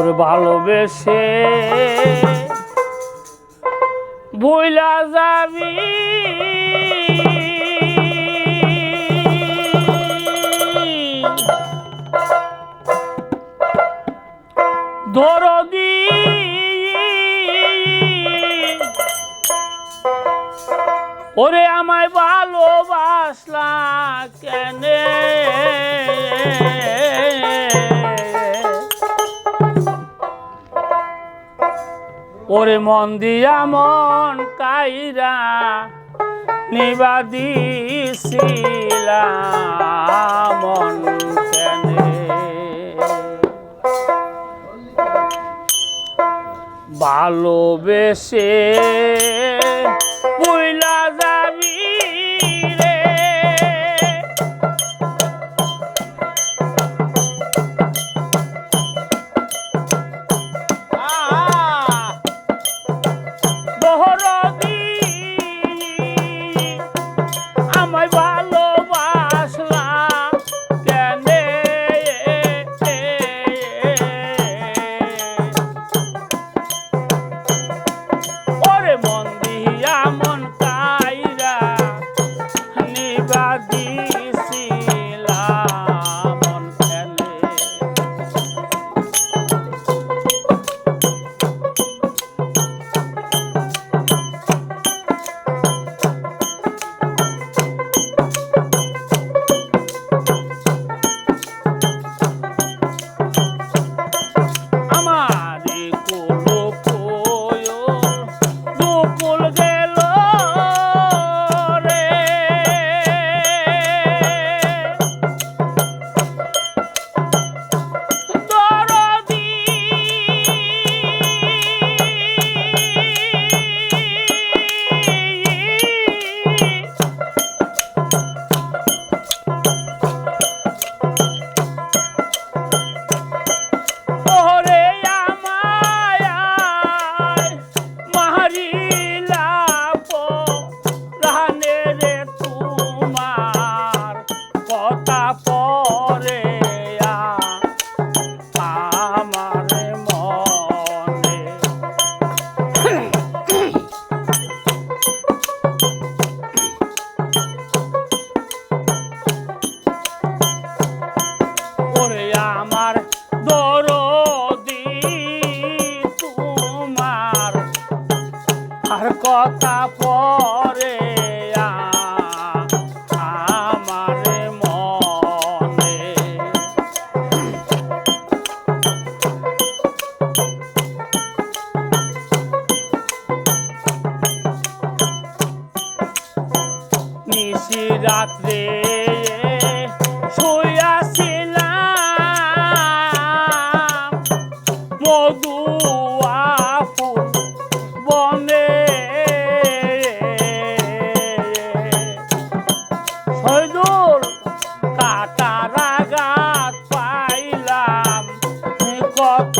তোর ভালোবেসে বইলা যাবি। দরদি ওরে আমায় ভালোবাসলা কেন? ওরে মন দিয়া মন কাইরা নিবা মন ভালোবেসে বুইলা lugar de রাত্রে শুয়াছিলাম। মধুয়া বনে। গাছ পাইলাম। কত